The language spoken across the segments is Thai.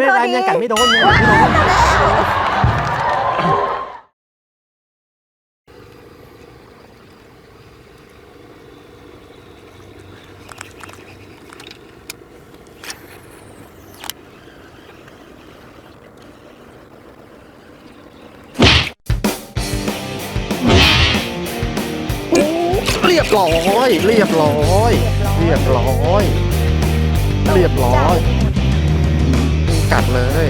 ไม่เป็นไรยังกัดไม่โดนยังกัดไม่โดนเรียบร้อย เรียบร้อย เรียบร้อย เรียบร้อย กัดเลย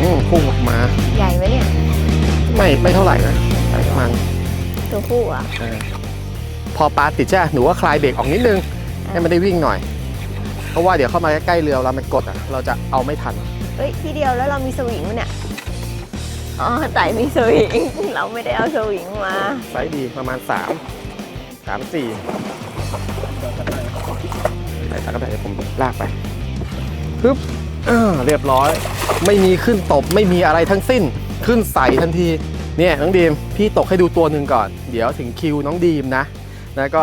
อืมพุ่งออกมา ใหญ่ไหมเนี่ย ไม่ไม่เท่าไหร่นะใส่ประมาณตัวผู้อะเออพอปลาติดใช่ไหมหนูว่าคลายเบรกออกนิดนึง ให้มันได้วิ่งหน่อย เพราะว่าเดี๋ยวเข้ามาใกล้ๆเรือเรามันกดอะ เราจะเอาไม่ทัน เฮ้ย ทีเดียวแล้วเรามีสวิงมั้ยเนี่ย อ๋อไต่มีสวิง เราไม่ได้เอาสวิงมา ไซส์ดีประมาณ 3 3 4ใส่ตะกร้าเดี๋ยวผมลากไปปึ๊บ อ่าเรียบร้อย ไม่มีขึ้นตบไม่มีอะไรทั้งสิ้น ขึ้นใส่ทันที เนี่ยน้องดีมพี่ตกให้ดูตัวหนึ่งก่อน เดี๋ยวถึงคิวน้องดีมนะแล้วก็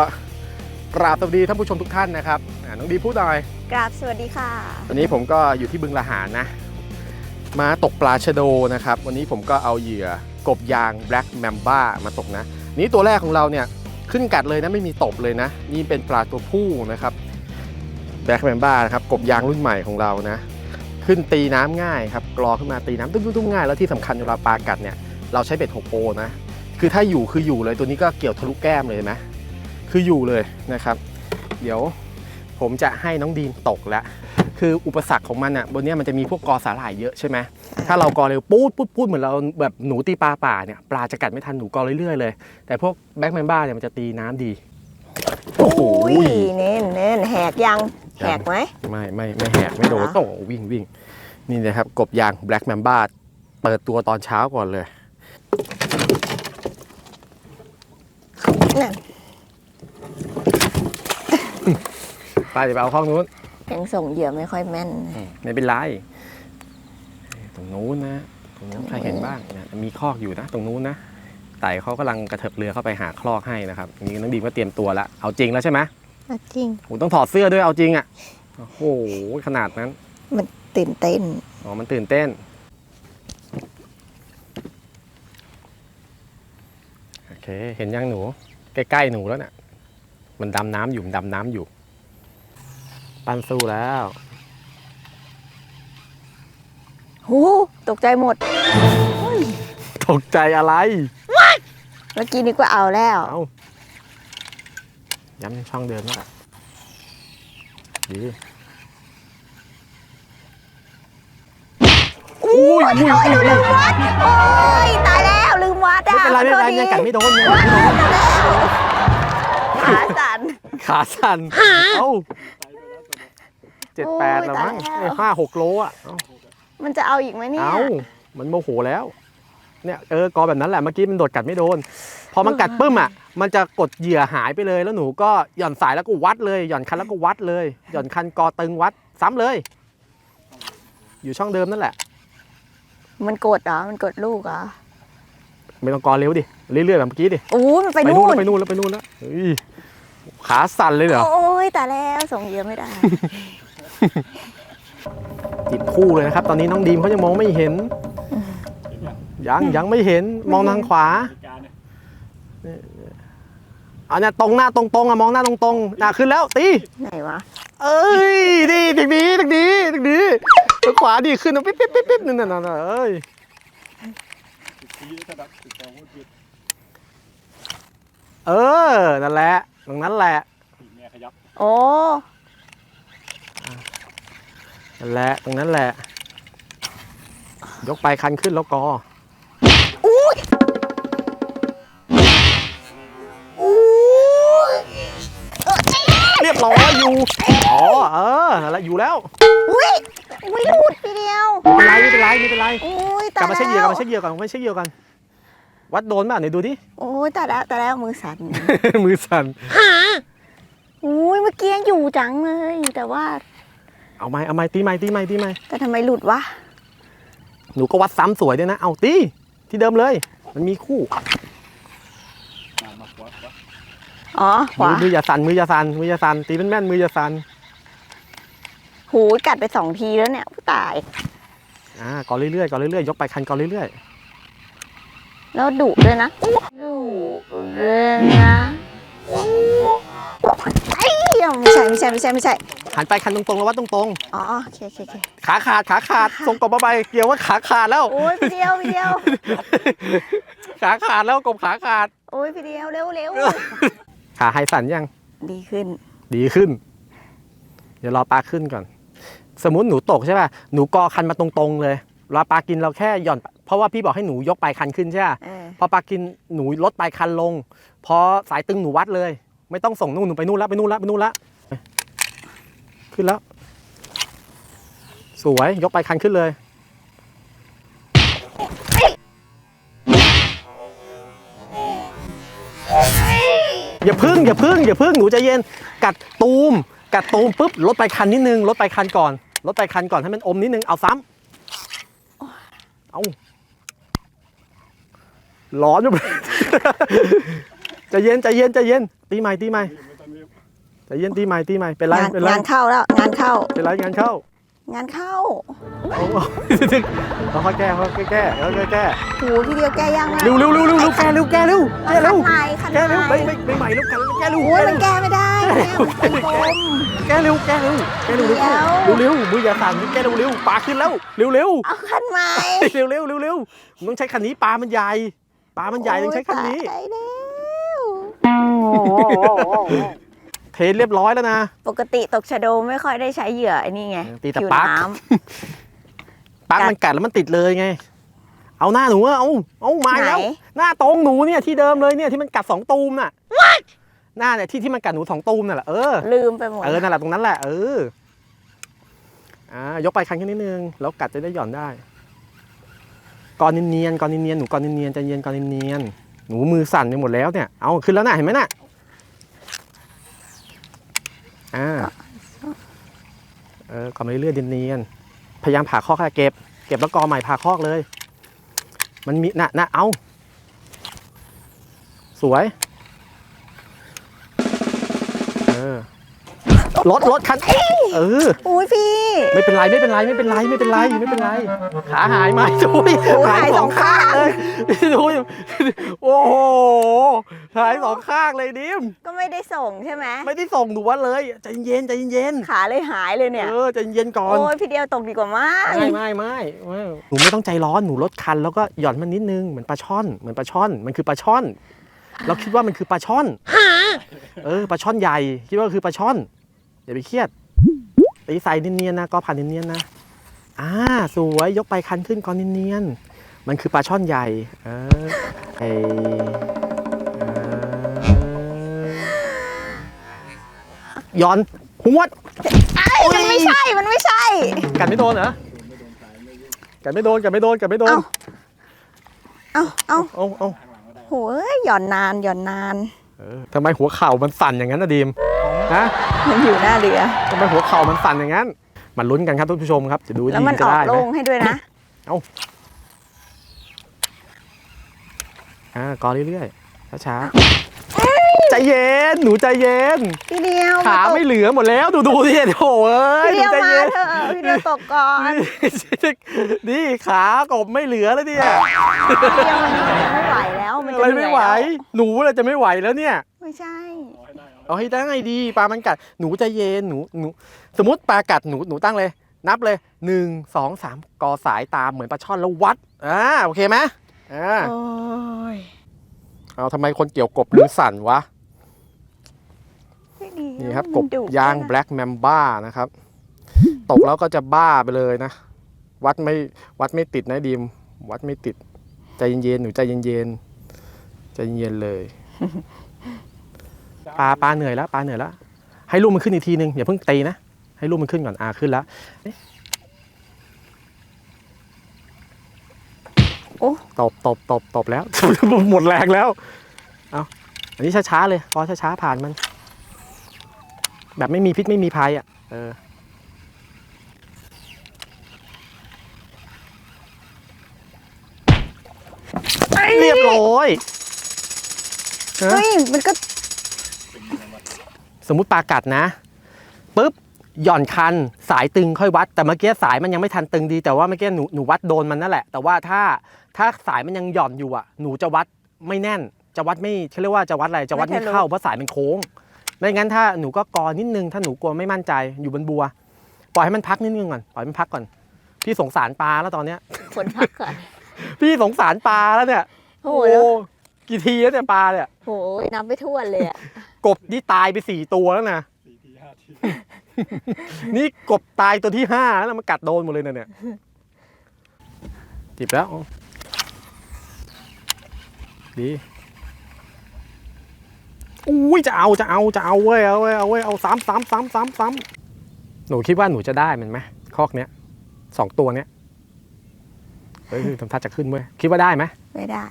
กราบสวัสดีท่านผู้ชมทุกท่านนะครับอ่าน้องดีมพูดหน่อยกราบสวัสดีค่ะ วันนี้ผมก็อยู่ที่บึงละหารนะ มาตกปลาชะโดนะครับ วันนี้ผมก็เอาเหยื่อกบยาง Black Mamba มาตกนะ นี่ตัวแรกของเราเนี่ยขึ้นกัดเลยนะไม่มีตบเลยนะ นี่เป็นปลาตัวผู้นะครับ Black Mamba นะครับกบยางรุ่นใหม่ของเรานะ ขึ้นตีน้ำง่ายครับกรอขึ้นมาตีน้ำตุ้มๆๆง่ายแล้วที่สำคัญเวลาปลากัดเนี่ยเราใช้เบ็ดหกโปรนะคือถ้าอยู่คืออยู่เลยตัวนี้ก็เกี่ยวทะลุแก้มเลยเห็นไหมคืออยู่เลยนะครับ เดี๋ยวผมจะให้น้องดีมตกแล้วคืออุปสรรคของมันอะบนเนี้ยมันจะมีพวกกอสาหร่ายเยอะใช่ไหมถ้าเรากอเร็วปูดปูดปูดเหมือนเราแบบหนูตีปลาป่าเนี่ยปลาจะกัดไม่ทันหนูกอเรื่อยๆเลย แต่พวกแบ็กแมนบ้าเนี่ยมันจะตีน้ำดีโอ้โหอุ้ยเน้นเน้นแหกยังยังแหกไหมไม่ไม่ไม่แหกไม่โดนเหรอโอ้โหวิ่งวิ่ง นี่นะครับกบยางแบล็กแมนบ้าเปิดตัวตอนเช้าก่อนเลยนั่นไปเดี๋ยวไปเอาข้องนู้นยังส่งเหยื่อไม่ค่อยแม่น อืมไม่เป็นไรตรงนู้นนะตรงนู้นใครเห็นบ้างเนี่ยมีคอกอยู่นะ ตรงนู้นนะไต่เขากำลังกระเถิบเรือเข้าไปหาคลอกให้นะครับนี่น้องดีมก็เตรียมตัวแล้วเอาจริงแล้วใช่ไหมจริง ผมต้องถอดเสื้อด้วยเอาจริงอะโอ้โหขนาดนั้น มันตื่นเต้น อ๋อ มันตื่นเต้น โอเค เห็นยังหนู ใกล้ๆหนูแล้วเนี่ยมันดำน้ำอยู่มันดำน้ำอยู่ ปันสู้แล้ว หูตกใจหมด ตกใจอะไร เมื่อกี้นึกว่าเอาแล้ว เอาย้ำช่องเดิมนั่นแหละดี อุ้ยโอ้ยหนูลืมวัดโอ้ยตายแล้วลืมวัดไม่อะเป็นไรไม่เป็นไรขอโทษทียังกัดไม่โดนยังกัดไม่โดนขาสั่นขาสั่นเอ้าเจ็ดแปดโอ้ยแล้วมั้งตายแล้วห้าหกโลอะเอ้ามันจะเอาอีกไหมเนี่ยเอ้ามันโมโหแล้ว เนี่ยเออกอแบบนั้นแหละเมื่อกี้มันโดดกัดไม่โดน พอมันกัดปึ้มอะ มันจะกดเหยื่อหายไปเลยแล้วหนูก็หย่อนสายแล้วก็วัดเลยหย่อนคันแล้วก็วัดเลย หย่อนคันกอตึงวัดซ้ำเลย อยู่ช่องเดิมนั่นแหละ มันกดเหรอ มันกดลูกเหรอ ไม่ต้องกอเร็วดิ เรื่อยๆแบบเมื่อกี้ดิ โอ้ยมันไปไปนู่นู่นนแล้วไปนู่นแล้วไปนู่นแล้วเฮ้ยขาสั่นเลยเหรอ โอ้ยแต่แล้วส่งเหยื่อไม่ได้หยิบคู่เลยนะครับ ตอนนี้น้องดีมเขายังมองไม่เห็น ยังยังไม่เห็น มองทางขวาอันนี้ตรงหน้าตรงๆอะมองหน้าตรงๆน่ะขึ้นแล้วตีไหนวะ เอ้ยดีถึงดีถึงดีถึงดีทาง ขวาดีขึ้นนะปิ๊บปิ๊บปิ๊บปิ๊บนั่นน่ะน่ะเอ้ยเออ นั่นแหละ ตรงนั้นแหละโอ้นั่นแหละ ตรงนั้นแหละ ยกไปคันขึ้นแล้วกอ อยอยู่ อ๋อเออนั่นแหละอยู่แล้วอุ้ยไม่หลุดทีเดียว ไม่เป็นไรไม่เป็นไรไม่เป็นไรอุ้ยกตาลัยบมาเช็คเหยื่อกลับมาแล้วเช็คเหยื่อก่อนมาเช็คเหยื่อก่อนวัดโดนป่ะไหนดูดิ โอ้ยตายแล้วตายแล้วมือสั่นมือสั่นอุ้ยเมื่อกี้ยังอยู่จังเลย แต่ว่าเอาไม้เอาไม้ตีไม้ตีไม้ตีไม้แต่ทำไมหลุดวะหนูก็วัดซ้ำสวยด้วยนะเอาตีที่เดิมเลย มันมีคู่ อ๋อขวามือมืออย่าสั่นมืออย่าสั่นมืออย่าสั่นตีเป็นแม่นมืออย่าสั่นหูกัดไปสองทีแล้วเนี่ยผู้ตาย อ่าก่อนเรื่อยๆก่อนเรื่อยๆยกไปคันก่อนเรื่อยแล้วดุด้วยนะดุเลยนะไอ้ยไม่ใช่ไม่ใช่ไม่ใช่ไม่ใช่ๆหันไปคันตรงๆแล้ววัดตรงอ๋อโอเคโอเคโอเคๆ ขาขาดขาขาดส่งกบมาไปเกี่ยวว่าขาขาดแล้ว โอ้ยพี่เดียวพี่เดียวขาขาดแล้วกบขาขาดโอ้ยพี่เดียวเร็วเร็ว ขาหายสั่นยัง ดีขึ้น ดีขึ้น เดี๋ยวรอปลาขึ้นก่อน สมมติหนูตกใช่ป่ะ หนูกอคันมาตรงๆเลย รอปลากินเราแค่หย่อน เพราะว่าพี่บอกให้หนูยกปลายคันขึ้นใช่ป่ะ เออ พอปลากินหนูลดปลายคันลง พอสายตึงหนูวัดเลย ไม่ต้องส่งนู่นหนูไปนู่นแล้วไปนู่นแล้วไปนู่นแล้วขึ้นแล้ว สวยยกปลายคันขึ้นเลย อย่าพึ่งอย่าพึ่งอย่าพึ่งหนูใจเย็นกัดตูม กัดตูมปุ๊บลดไปคันนิดนึงลดไปคันก่อนลดไปคันก่อนให้มันอมนิดนึงเอาซ้ำเอาร้อนอยู่ใจเย็นใจเย็นใจเย็นตีใหม่ตีใหม่ใจเย็นตีใหม่ตีใหม่เป็นไรงานเป็นไรงานเข้าแล้วงานเข้าเป็นไรงานเข้า งานเข้าเอาเอาค่อยๆแก้ค่อยๆแก้ค่อยๆแก้หูพี่เดียวแก้ยากมากเร็วเร็วเร็วเร็วเร็วแก้เร็วแก้เร็วแก้เร็วขันใหม่ขันแก้เร็วใหม่ไม่ไม่ไม่ใหม่เร็วแก้เร็วแก้เร็วโอ้ยมันแก้ไม่ได้เนี่ยมันเป็นกลมแก้เร็วแก้เร็วแก้เร็วเร็วเดี๋ยวเร็วมืออย่าสั่นแก้เร็วเร็วปลาขึ้นแล้วเร็วเร็วเอาขันใหม่เร็วเร็วเร็วเร็วมึงต้องใช้คันนี้ปลามันใหญ่ปลามันใหญ่ต้องใช้คันนี้โอ้ยตายแล้ว เทเรียบร้อยแล้วนะ ปกติตกชะโดไม่ค่อยได้ใช้เหยื่อไอ้นี่ไงตีแต่ผิวปลั๊ก น้ปลามันกัดแล้วมันติดเลยไง เอาหน้าหนูอะเอาเอาำมาไหนแล้ว หน้าตรงหนูเนี่ยที่เดิมเลยเนี่ยที่มันกัดสองตูมน่ะหน้าเนี่ยที่ที่มันกัดหนูสองตูมน่ะแหละเออ ลืมไปหมดเออ นั่นแหละตรงนั้นแหละ เออ อ่า ยกไปคันแค่นิดนึง แล้วกัดจะได้หย่อนได้ ก่อนเนียนๆก่อนเนียนๆหนูก่อนเนียนๆใจเย็นก่อนเนียนๆหนูมือสั่นไปหมดแล้วเนี่ย เอาขึ้นแล้วนะเห็นไหมน่ะ อ่าเออก่อนไปเรื่อยๆเนียนๆพยายามผ่าคอกให้เก็บ เก็บแล้วกอใหม่ผ่าคอกเลย มันมีน่ะน่ะเอา สวย เออรถรถคัน เออ อุ้ยพี่ ไม่เป็นไรไม่เป็นไรไม่เป็นไรไม่เป็นไรไม่เป็นไรขาหายไหมจุ้ยโอ้ยหายสองข้างเลยจุ้ยโอ้โหหายสองข้างเลยดิม ก็ไม่ได้ส่งใช่ไหมไม่ได้ส่งหนูวัดเลยใจเย็นใจเย็นขาเลยหายเลยเนี่ยเออใจเย็นก่อนโอ้ยพี่เดียวตกดีกว่ามั้งไม่ไม่ไม่ไม่หนูไม่ต้องใจร้อนหนูลดคัน แล้วก็หย่อนมันนิดนึงเหมือนปลาช่อนเหมือนปลาช่อนมันคือปลาช่อนเราคิดว่ามันคือปลาช่อนเออปลาช่อนใหญ่คิดว่าคือปลาช่อนอย่าไปเครียด ตีใส่เนียนๆนะก็ผ่านเนียนๆนะอ่าสวยยกไปคันขึ้นก่อนเนียนๆมันคือปลาช่อนใหญ่ เออไอเออย้อนหวดไอ้ยมันไม่ใช่ มันไม่ใช่ กัดไม่โดนเหรอกัดไม่โดนกัดไม่โดนกัดไม่โดน เอ้า เอ้าเอาเอาโหยหย่อนนานหย่อนนาน เออทำไมหัวเข่ามันสั่นอย่างนั้นนะดีม ฮะมันอยู่หน้าเรือทำไมหัวเข่ามันสั่นอย่างนั้น มันลุ้นกันครับท่านผู้ชมครับ จะดูแล้วดีมันจะออกได้ไหมโล่งให้ด้วยนะอ่ากอเรื่อยๆช้าๆใจเย็น หนูใจเย็น พี่เดียวขาตกไม่เหลือหมดแล้ว ดูดูดิโถ่เอ้ยพี่หนูเดียวใจมาเย็นเถอะพี่เดียวตกก่อนนี่ขากบไม่เหลือแล้วเนี่ยพี่เดียวมันไม่ไหวแล้ว มันอะจะไรเหนื่ไม่อยไหวแล้วหนูอะไรจะไม่ไหวแล้วเนี่ย ไม่ใช่ เอาให้ได้ดีปลามันกัดหนูใจเย็นหนูหนูสมมติปลากัดหนูหนูตั้งเลย นับเลยหนึ่งสองสามกอสายตามเหมือนปลาช่อนแล้ววัดอ่าโอเคไหมอ่าโอ้ยเอาทำไมคนเกี่ยวกบมือสั่นวะพี่เดียวนี่ครับมันกบดุยางด้วยนะแบล็กแมมบ้านะครับ ตกแล้วก็จะบ้าไปเลยนะ วัดไม่วัดไม่ติดนะดีมวัดไม่ติด ใจเย็นๆหนูใจเย็นๆใจเย็นๆเลย ปลาปลาเหนื่อยแล้วปลาเหนื่อยแล้ว ให้ลูกมันขึ้นอีกทีนึงอย่าเพิ่งตีนะ ให้ลูกมันขึ้นก่อนอ่าขึ้นแล้วโอ้ตบตบตบตบแล้ว หมดแรงแล้วเอาอันนี้ช้าๆเลย พอช้าๆผ่านมัน แบบไม่มีพิษไม่มีภัยอะเออเรียบร้อยเฮ้ยมันก็ สมมุติปลากัดนะปุ๊บหย่อนคันสายตึงค่อยวัด แต่เมื่อกี้สายมันยังไม่ทันตึงดี แต่ว่าเมื่อกี้หนูหนูวัดโดนมันนั่นแหละ แต่ว่าถ้าถ้าสายมันยังหย่อนอยู่อะ หนูจะวัดไม่แน่น จะวัดไม่เขาเรียกว่าจะวัดอะไรจะวัดไม่เข้าเพราะสายมันโค้งไม่งั้นถ้าหนูก็กอนิดนึงถ้าหนูกลัวไม่มั่นใจอยู่บนบัว ปล่อยให้มันพักนิดนึงก่อนปล่อยมันพักก่อนพี่สงสารปลาแล้วตอนเนี้ยคนพักก่อนพี่สงสารปลาแล้วเนี่ยโอ้โหแล้วกี่ทีแล้วเนี่ยปลาเนี่ยโอ้ยนับไปทั่วนเลยอะ กบนี่ตายไปสี่ตัวแล้วนะนี่กบตายตัวที่ห้าแล้วนะมันกัดโดนหมดเลยนะเนี่ยจิบแล้ว ดีอุ้ยจะเอาจะเอาจะเอาเว้ยเอาเว้ยเอาเว้ยเอาซ้ำซ้ำซ้ำซ้ำซ้ำหนูคิดว่าหนูจะได้มันไหมคอกเนี้ยสองตัวเนี้ยเฮ้ยทำท่าจะขึ้นเว้ยคิดว่าได้ไหมไม่ได้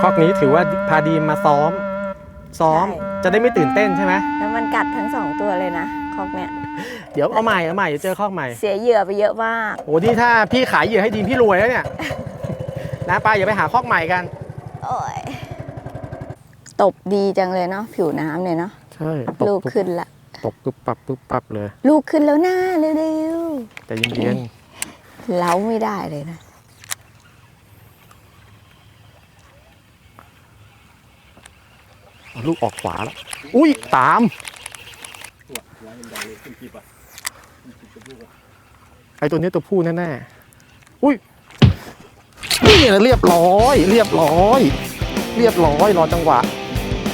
คอกนี้ถือว่าพาดีมมาซ้อม ซ้อมใช่จะได้ไม่ตื่นเต้นใช่ไหมแล้วมันกัดทั้งสองตัวเลยนะคอกเนี่ยเดี๋ยวเอาใหม่เอาใหม่เดี๋ยวเจอคอกใหม่เสียเหยื่อไปเยอะมากโอ้นี่ถ้าพี่ขายเหยื่อให้ดีมพี่รวยแล้วเนี่ยนะป้าอย่าไปหาคอกใหม่กันโอ้ยตบดีจังเลยเนาะผิวน้ำเนี่ยเนาะใช่ลูกขึ้นละตบปุ๊บปับปุ๊บปับเลย ลูกขึ้นแล้วนะเร็วแต่เย็นๆเล้าไม่ได้เลยนะ ๆเอา ลูกออกขวาแล้ว อุ้ยตาม ไอตัวนี้ตัวผู้แน่ๆ อุ้ยนี่เรียบร้อย เรียบร้อย เรียบร้อยรอจังหวะ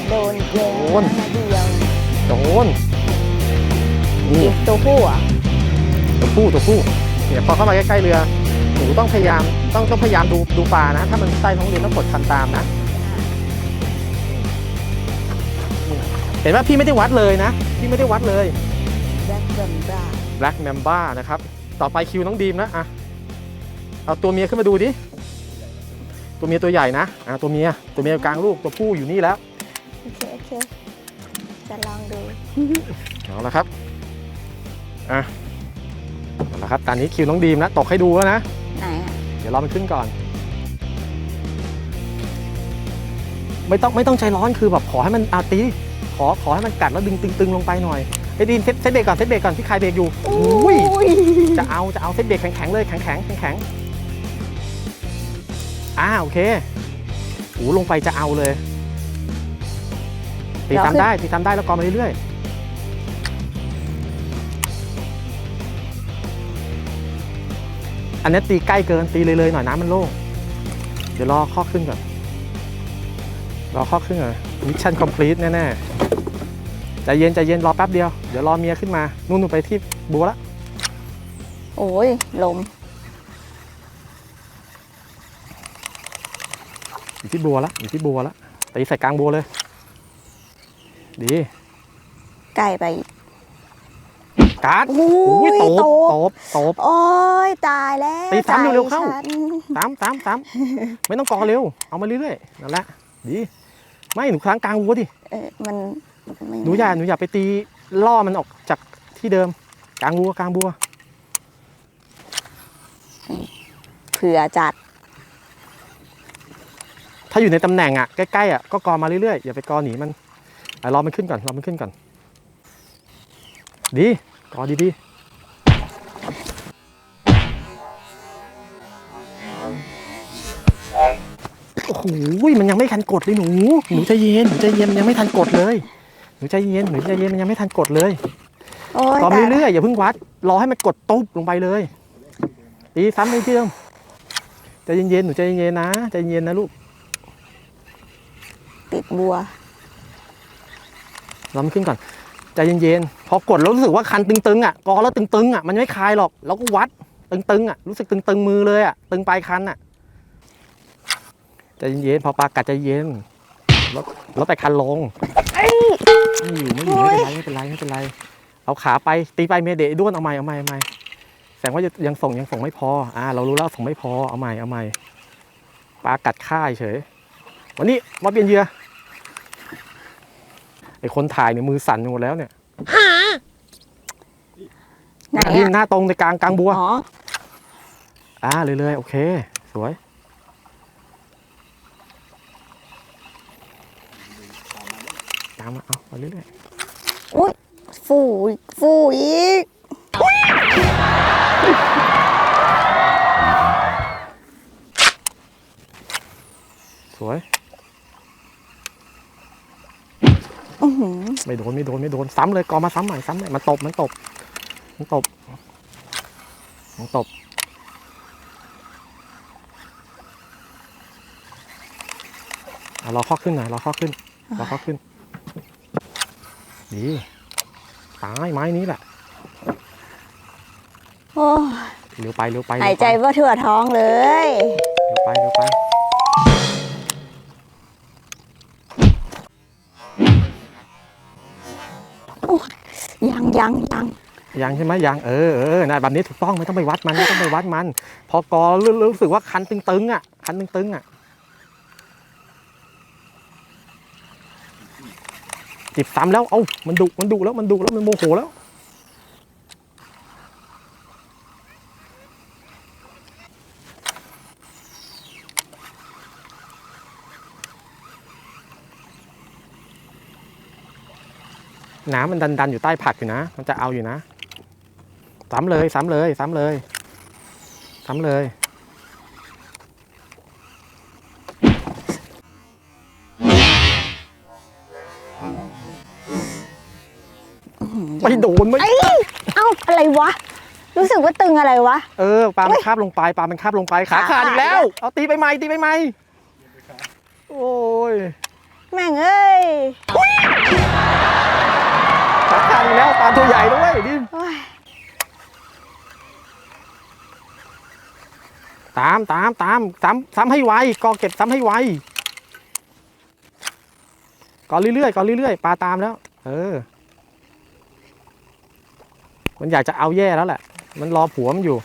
โดนเย็นโดนนาทีเดียวโดนนี่อีกตัวผู้อะตัวผู้ตัวผู้เนี่ยพอเข้ามาใกล้ๆเรือหนูต้องพยายามต้องต้องพยายามดูดูปลานะ ถ้ามันใต้ท้องเรือต้องกดคันตามนะ เห็นว่าพี่ไม่ได้วัดเลยนะ พี่ไม่ได้วัดเลยแบล็คเบมบรา Black Mamba นะครับ ต่อไปคิวน้องดีมนะอะเอาตัวเมียขึ้นมาดูดิ ตัวเมียตัวใหญ่นะอะตัวเมีย ตัวเมียกลางลูก ตัวผู้อยู่นี่แล้ว โอเค โอเค จะลองดู เอาละครับ อะ เอาละครับ ตอนนี้คิวน้องดีมนะ ตกให้ดูแล้วนะ ไหนอะ เดี๋ยวรอมันขึ้นก่อน ไม่ต้องไม่ต้องใจร้อนคือแบบขอให้มันอาตี ขอขอให้มันกัดแล้วดึงตึงๆลงไปหน่อยไอ้ดีนเซตเซตเบรกก่อนเซตเบรกก่อนที่คลายเบรกอยู่อุ้ยจะเอาจะเอาเซตเบรกแข็งๆเลยแข็งๆแข็งๆอ่าโอเคโอ้ลงไปจะเอาเลยตีตามได้ตีตามได้แล้วกอมาเรื่อยๆอันนี้ตีใกล้เกินตีเลยเลยๆหน่อยน้ำมันโล่งเดี๋ยวรอข้อขึ้นก่อน รอข้อขึ้นก่อนมิชชั่นคอมพลีทแน่ๆ ใจเย็นใจเย็นรอแป๊บเดียว เดี๋ยวรอเมียขึ้นมา นู่นๆไปที่บัวละ โอ้ยลมอยู่ที่บัวละอยู่ที่บัวละตีใส่กลางบัวเลย ดีใกล้ไปอีกการ์ดโอ้อุ้ยยตบตตบบตบโอ้ยตายแล้วตีซ้ำเร็วๆใจเข้าฉันตามตามตามไม่ต้องกอเร็ว เอามาเรื่อยๆนั่นแหละดี ไม่หนูค้างกลางบัวดิเออมันไม่ หนูอย่าหนูอย่าไปตีล่อมันออกจากที่เดิม กลางบัวกลางบัว เผื่อจัด ถ้าอยู่ในตำแหน่งอะใกล้ๆอะก็กอมาเรื่อยๆอย่าไปกอหนีมันอะรอมันขึ้นก่อนรอมันขึ้นก่อน ดีกอดีๆโอ้โห มันยังไม่ทันกดเลยหนู หนูใจเย็น หนูใจเย็นมันยังไม่ทันกดเลยห นูใจเย็นหนูใจเย็นมันยังไม่ทันกดเลยโอ้ยกอไปตายเรื่อยๆอย่าเพิ่งวัด รอให้มันกดตุ๊บลงไปเลยดีซ้ำไปที่เดิมใจเย็นๆหนูใจเย็นๆนะใจเย็นนะลูกติดบัวเรามันขึ้นก่อนใจเย็นๆพอกดแล้วรู้สึกว่าคันตึงๆอะกอแล้วตึงๆอะมันไม่คลายหรอกเราก็วัดตึงๆอะรู้สึกตึงๆมือเลยอะตึงปลายคันอะใจเย็นๆพอปลากัดใจเย็นแล้วแล้วไปคันลง ไม่อยู่ไม่อยู่ไม่เป็นไรไม่เป็นไรไม่เป็นไร เอาขาไปตีไปเมเดะด้วนเอาใหม่เอาใหม่เอาใหม่แสดงว่ายังส่งยังส่งไม่พออ่าเรารู้แล้วส่งไม่พอเอาใหม่เอาใหม่ปลากัดค่ายเฉย วันนี้มาเปลี่ยนเหยื่อไอคนถ่ายเนี่ยมือสั่นไปหมดแล้วเนี่ยไหนอันนี้อะหน้าตรงในกลางกลางบัว อ๋อ อ่าเลยเลยๆโอเค สวย ต ตามมาเอาไปเรื่อยอุ้ยฟูอีกฟูอีกๆสวยอื้อหือไม่โดนไม่โดนไม่โดนซ้ำเลยกอมาซ้ำใหม่ซ้ำใหม่มันตบมันตบมันตบมันตบเอาเราข้อขึ้นหน่อยเราข้อขึ้นเราข้อขึ้น ดีตายไม้นี้แหละโอ้ยเร็วไปเร็วไปหายใจว่าทั่วท้องเลย เร็วไปเร็วไปยังยังยังยังใช่ไหมยังเออเออนะแบบนี้ถูกต้องไม่ต้องไปวัดมันไม่ต้องไปวัดมัน พอกอรู้รู้สึกว่าคันตึงๆอะคันตึงๆอะ จิบซ้ำแล้ว เอ้ามันดุมันดุแล้ว มันดุแล้ว มันโมโหแล้ว น้ำมันดันดันอยู่ใต้ผักอยู่นะ มันจะเอาอยู่นะ ซ้ำเลย ซ้ำเลย ซ้ำเลย ซ้ำเลย นไม่ เอ้ยเอ้าอะไรวะ รู้สึกว่าตึงอะไรวะ เออปลามันคาบลงไปปลามันคาบลงไปขาขาขาดอีกแล้วขาดเอาตีไปใหม่ตีไปใหม่โอ้ยแม่งเอ้ยขาขาดอีกแล้วปลาตัวใหญ่ด้วยดิโอ้ยตามตามตามซ้ำซ้ำให้ไวกอเก็บซ้ำให้ไวกอเรื่อยๆกอเรื่อยๆปลาตามแล้ว เออ มันอยากจะเอาแย่แล้วแหละ มันรอผัวมันอยู่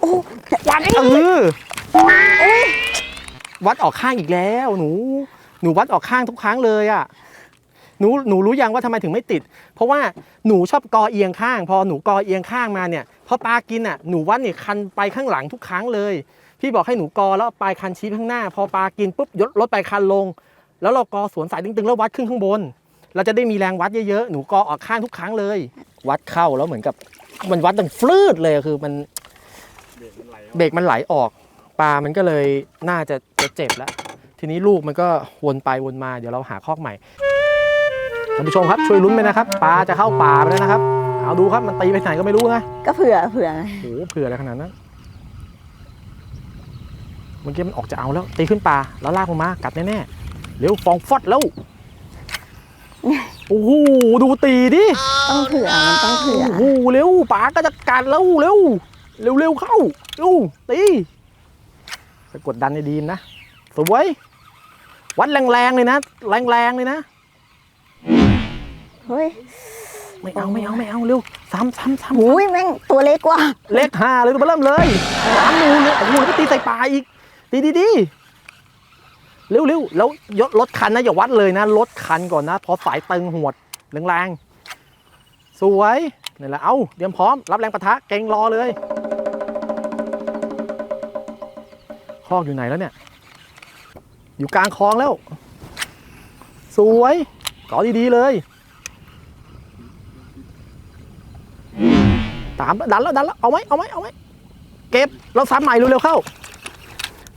โอ้วัดเออวัดออกข้างอีกแล้ว หนู หนูวัดออกข้างทุกครั้งเลยอะ่ะ หนู หนูรู้ยังว่าทำไมถึงไม่ติด เพราะว่าหนูชอบกอเอียงข้าง พอหนูกอเอียงข้างมาเนี่ย พอปลากินอะ หนูวัดเนี่ยคันไปข้างหลังทุกครั้งเลย พี่บอกให้หนูกอแล้วเอาปลายคันชี้ข้างหน้า พอปลากินปุ๊บยดลดปลายคันลง แล้วเรากอสวนสายตึงๆแล้ววัดขึ้นข้างบน เราจะได้มีแรงวัดเยอะๆ หนูกอออกข้างทุกครั้งเลย วัดเข้าแล้วเหมือนกับ มันวัดดังฟลืดเลยคือมันเบรกมันไหลออก ปลามันก็เลยน่าจะจะเจ็บแล้ว ทีนี้ลูกมันก็วนไปวนมาเดี๋ยวเราหาคอกใหม่ท่านผู้ชมครับช่วยลุ้นไปนะครับปลาจะเข้าป่าไปแล้วนะครับเอาดูครับมันตีไปไหนก็ไม่รู้นะก็เผื่อเผื่อไงโอ้โหเผื่ออะไรขนาดนั้น เมื่อกี้มันออกจะเอาแล้ว ตีขึ้นปลาแล้วลากลงมา กัดแน่ๆเร็วฟองฟอดแล้ว โอ้โหดูตีดิต้องเผื่อมันต้องเผื่อโอ้โหเร็วปลาก็จะกัดแล้วเร็วเร็วเร็วเข้าเร็วตีไปกดดันในดีมนะสวยวัดแรงๆเลยนะแรงๆเลยนะเฮ้ยไม่เอาไม่เอาไม่เอาเร็วซ้ำซ้ำซ้ำหูยแม่งตัวเล็กกว่า เลขห้าเลยตัวเริ่มเลยสามนูนเลยโอ้โหแล้วก็ตีใส่ปลาอีก ตีดีดีเร็วเร็วแล้วยดรถคันนะอย่าวัดเลยนะลดคันก่อนนะพอสายตึงหวดแรงๆสวยนี่แหละเอาเตรียมพร้อมรับแรงปะทะเก่งรอเลยคอกอยู่ไหนแล้วเนี่ยอยู่กลางคลองแล้ว สวยก่อดีๆเลยตามแล้วดันแล้วดันแล้วเอาไหมเอาไหมเอาไหมเก็บเราซ้ำใหม่เร็วๆเข้า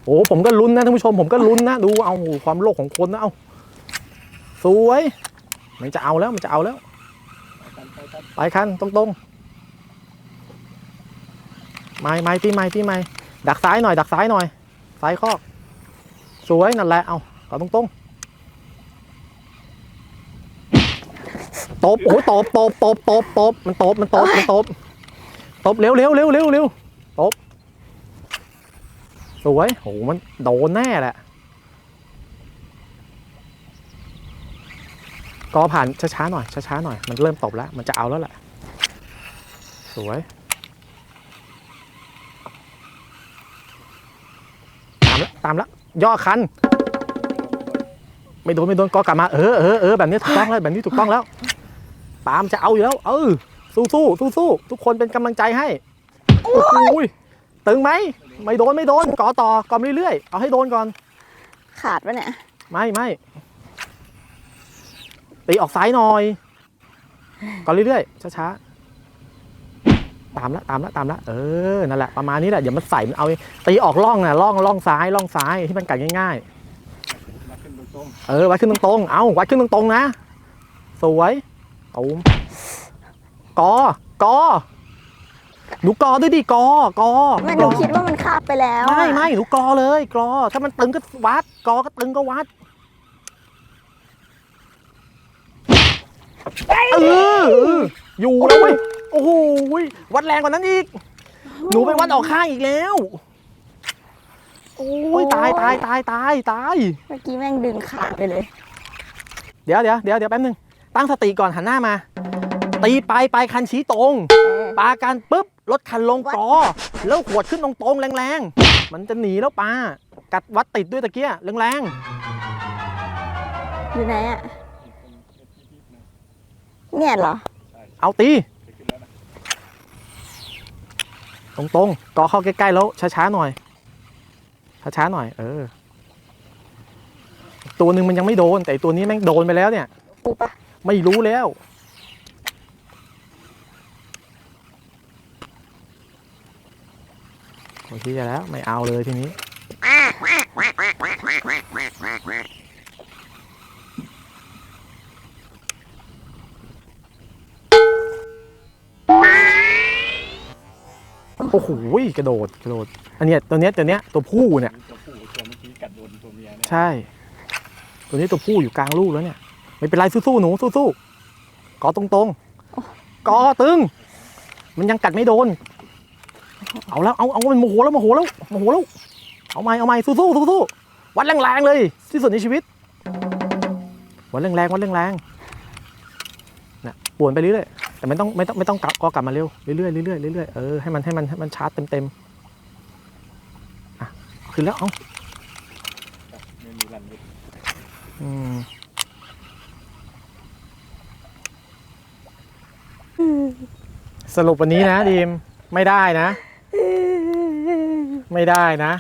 โอ้ผมก็ลุ้นนะท่านผู้ชมผมก็ลุ้นนะดูเอาความโลภของคนนะเอาสวยมันจะเอาแล้วมันจะเอาแล้วไปคันตรงๆไม้ไม้ตีไม้ตีไม้ดักซ้ายหน่อยดักซ้ายหน่อยซ้ายคอกสวยนั่นแหละเอาต่อตรงตบโอ้ยตบตบตบตบตบมันตบมันตบมันตบตบเร็วเร็วเร็วเร็วเร็วตบ สวยโหมันโดนแน่แหละก็ผ่านช้าๆหน่อยช้าๆหน่อยมันเริ่มตบแล้ว มันจะเอาแล้วแหละสวยตามแล้วตามแล้วย่อคัน ไม่โดนไม่โดนก็กลับมาเออเออเออแบบนี้ถูกต้องแล้วแบบนี้ถูกต้องแล้วปามจะเอาอยู่แล้วเออสู้สู้สู้สู้ทุกคนเป็นกำลังใจให้โอ้ยตึงไหม ไม่โดนไม่โดนก่อต่อกอมเรื่อยๆเอาให้โดนก่อน ขาดปะเนี่ย ไม่ไม่ตีออกซ้ายหน่อยก่อนเรื่อยๆช้าๆตามละตามละตามละเออนั่นแหละประมาณนี้แหละอย่ามันใส่มันเอาตีออกล่องนะล่องล่องซ้ายล่องซ้ายที่มันกัดง่ายๆเออวัดขึ้นตรงๆเอาวัดขึ้นตรงๆนะ สวยตูมกอกอ หนูกอด้วยดิกอกอไม่หนูคิดว่ามันคาบไปแล้วอะไม่ไม่หนูกอเลยกอถ้ามันตึงก็วัด กอก็ตึงก็วัดเออเอออยู่แล้วเว้ยโอ้โหยวัดแรงกว่านั้นอีก หนูไปวัดออกข้างอีกแล้ว โอ้ยตายตายตายตายตายเมื่อกี้แม่งดึงขาดไปเลย เดี๋ยวเดี๋ยวเดี๋ยวเดี๋ยวแป๊บนึงตั้งสติก่อนหันหน้ามา ตีไปไปคันชี้ตรงปากันปุ๊บ รถคันลงกอแล้วขวดขึ้นตรงๆแรงๆ มันจะหนีแล้วปากัดวัดติดด้วยตะเกียแรงอยู่ไหนอะเนี่ยเหรอ ๆ เอาตี ตรงๆกอเข้าใกล้ๆแล้วช้าๆหน่อย ช้าๆหน่อย เออ ตัวหนึ่งมันยังไม่โดน แต่อีกตัวนี้แม่งโดนไปแล้วเนี่ยปูปะไม่รู้แล้ว โอเคแล้วไม่เอาเลยทีนี้โอ้โหกระโดดกระโดด อันเนี้ยตัวเนี้ยตัวเนี้ยตัวผู้เนี่ยตัวผู้ตัวเมื่อกี้กัดโดนตัวเมียเนี่ยใช่ ตัวนี้ตัวผู้อยู่กลางลูกแล้วเนี่ย ไม่เป็นไรสู้ๆหนูสู้ๆกอตรงๆกอตึง มันยังกัดไม่โดน เอาแล้วเอาเอามันโมโหแล้วโมโหแล้วโมโหแล้วเอาใหม่เอาใหม่สู้ๆสู้ๆวัดแรงๆเลย ที่สุดในชีวิต วัดแรงๆวัดแรงๆนะป่วนไปเรื่อยๆแต่ไม่ต้องไม่ต้องไม่ต้องกลับก็กลับมาเร็วเรื่อยๆเรื่อยๆเรื่อยๆเออให้มันให้มันให้มันชาร์จเต็มๆอะขึ้นแล้วเอาไม่มีรันอืมสรุปวันนี้นะดีมไม่ได้นะ ไม่ได้นะ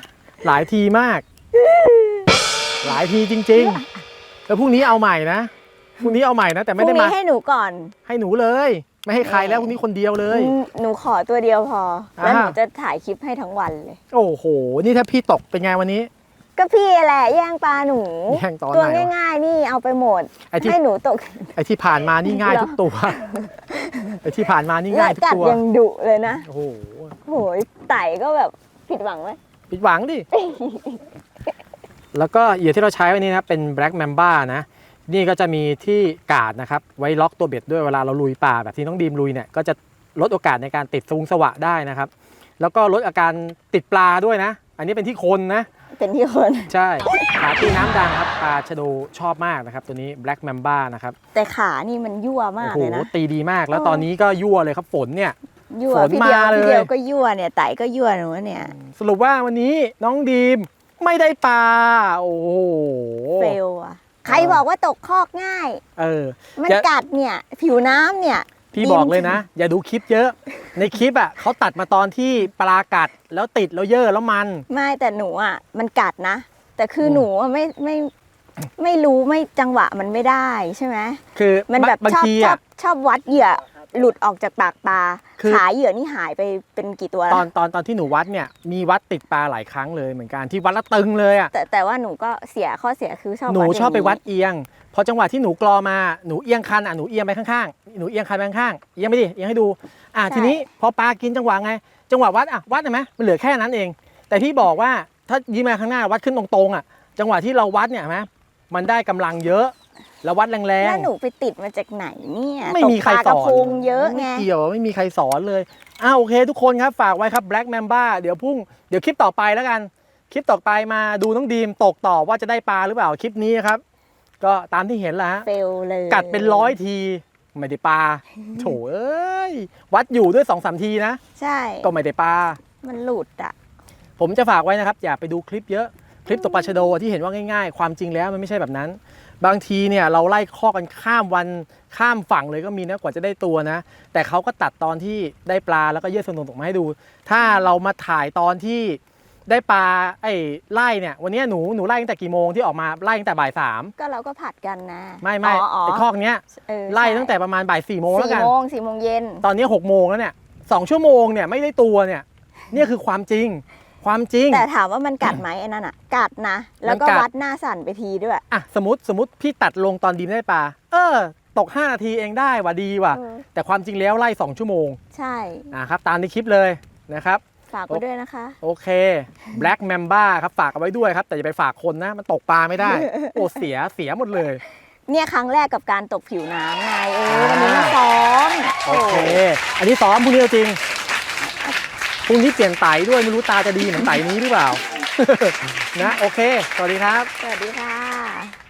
หลายทีมาก หลายทีจริง ๆ แล้วพรุ่งนี้เอาใหม่นะพรุ่งนี้เอาใหม่นะ แต่พไม่รุ่งได้มานี้ให้หนูก่อน ให้หนูเลย ไม่ให้ใครแล้วพรุ่งนี้คนเดียวเลยอืมหนูขอตัวเดียวพอ แล้วอ่าหนูจะถ่ายคลิปให้ทั้งวันเลย โอ้โห นี่ถ้าพี่ตกเป็นไงวันนี้ ก็พี่แหละแย่งปลาหนู แย่งตอนไหนตัววะง่ายๆนี่เอาไปหมด ไอ้ที่ให้หนูตก ไอ้ที่ผ่านมานี่ง่ายเหรอ ทุกตัว ไอ้ที่ผ่านมานี่และง่ายทุกกัดตัว ยังดุเลยนะโอ้โห โหยไต่ก็แบบ ผิดหวังไหมผิดหวังดิ แล้วก็เหยื่อที่เราใช้วันนี้นะครับเป็น Black Mamba นะ นี่ก็จะมีที่กาดนะครับ ไว้ล็อกตัวเบ็ดด้วยเวลาเราลุยป่าแบบที่น้องดีมลุยเนี่ยก็จะลดโอกาสในการติดซุงสวะได้นะครับ แล้วก็ลดอาการติดปลาด้วยนะ อันนี้เป็นที่คนนะ เป็นที่คน ใช่ขาตีน้ำดังครับปลาชะโดชอบมากนะครับ ตัวนี้ Black Mamba นะครับแต่ขานี่มันยั่วมาโอ้กโหเลยนะ ตีดีมาก แล้วเออตอนนี้ก็ยั่วเลยครับฝนเนี่ย ยั่วฝนพี่เดียวมาเลย พี่เดียวก็ยั่วเนี่ยไต่ก็ยั่วหนูเนี่ยสรุปว่าวันนี้น้องดีมไม่ได้ปลาโอ้โห เฟลอะใครบอกว่าตกคอกง่าย เออ มันอย่า กัดเนี่ย ผิวน้ำเนี่ย พี่ดีม บอกเลยนะ อย่าดูคลิปเยอะ ในคลิปอะเขาตัดมาตอนที่ปลากัดแล้วติดแล้วเยอะแล้วมัน ไม่แต่หนูอะ มันกัดนะ แต่คืออม หนูอะไม่ไม่ไม่รู้ไม่จังหวะมันไม่ได้ใช่ไหมคือมันแบบบางชอบทีชออะบชอบวัดเหยื่อ หลุดออกจากปากปลาคือ ขาเหยื่อนี่หายไปเป็นกี่ตัวตแล้อวนตอนตอนที่หนูวัดเนี่ยมีวัดติดปลาหลายครั้งเลยเหมือนกันที่วัดแล้วตึงเลยอะแต่แต่ว่าหนูก็เสียข้อเสียคือชอบหนูย่างชอบไปวัดเอียงพอจังหวะที่หนูกรอมาหนูเอียงคันอะหนูเอียงไปข้างๆหนูเอียงคันไปข้างๆเอียงไม่ดิเอียงให้ดูอะทีนี้พอปลากินจังหวะไง จังหวะวัดอะวัดเห็นไหมมันเหลือแค่นั้นเอง แต่พี่บอกว่าถ้ายิ้มมาข้างหน้าวัดขึ้นตรงๆอะจังหวะที่เราวัดเนี่ยเห็นไหมมันได้กำลังเยอะ แล้ววัดแรงแล้วหนูไปติดมาจากไหนเนี่ยๆ ไม่มีใครตกปลากสระอนพงเยอะไง ไม่เกี่ยวไม่มีใครสอนเลยอ้าวโอเคทุกคนครับฝากไว้ครับ Black Mamba เดี๋ยวพรุ่งเดี๋ยวคลิปต่อไปแล้วกัน คลิปต่อไปมาดูน้องดีมตกต่อว่าจะได้ปลาหรือเปล่าคลิปนี้ครับ ก็ตามที่เห็นแหละฮะ เฟลเลยกัดเป็นร้อยทีไม่ได้ปลา โถเอ้ย วัดอยู่ด้วยสองสามทีนะ ใช่ ก็ไม่ได้ปลา มันหลุดอะ ผมจะฝากไว้นะครับ อย่าไปดูคลิปเยอะ คลิปตกปลาชะโดที่เห็นว่าง่ายๆ ความจริงแล้วมันไม่ใช่แบบนั้น บางทีเนี่ยเราไล่ข้อกันข้ามวันข้ามฝั่งเลยก็มีนะกว่าจะได้ตัวนะ แต่เขาก็ตัดตอนที่ได้ปลาแล้วก็เยื่อสนุนตกมาให้ดู ถ้าเรามาถ่ายตอนที่ได้ปลาไอ้ไล่เนี่ยวันนี้หนูหนูไล่ตั้งแต่กี่โมงที่ออกมาไล่ตั้งแต่บ่ายสามก็เราก็ผัดกันนะ ไม่ไม่อ๋ออ๋อไอ้ข้อกเนี้ยเออไล่ใช่ตั้งแต่ประมาณบ่ายสี่โมงแล้วสี่กันโมงสี่โมงเย็นตอนนี้หกโมงแล้วเนี่ยสองชั่วโมงเนี่ยไม่ได้ตัวเนี่ยเนี่ยคือความจริง ความจริง แต่ถามว่ามันกัดไหมไอ้นั่นอะ กัดนะ แล้วก็มันกัด วัดหน้าสั่นไปทีด้วย อะสมมติสมมติพี่ตัดลงตอนดีมได้ปลาเออ ตก 5 นาทีเองได้ว่ะดีว่ะ เออ แต่ความจริงแล้วไล่ 2 ชั่วโมงใช่ นะครับตามในคลิปเลยนะครับ ฝากไว้ด้วยนะคะ โอเค Black Mamba ครับฝากเอาไว้ด้วยครับ แต่อย่าไปฝากคนนะ มันตกปลาไม่ได้ โอ้เสียเสียหมดเลย เนี่ยครั้งแรกกับการตกผิวน้ำไงเออวันนี้มาซ้อมโอเค อันนี้ซ้อมพรุ่งนี้เอาจริง พรุ่งนี้เปลี่ยนไตด้วยไม่รู้ตาจะดีเหมือนไตนี้หรือเปล่า นะโอเค สวัสดีครับ สวัสดีค่ะ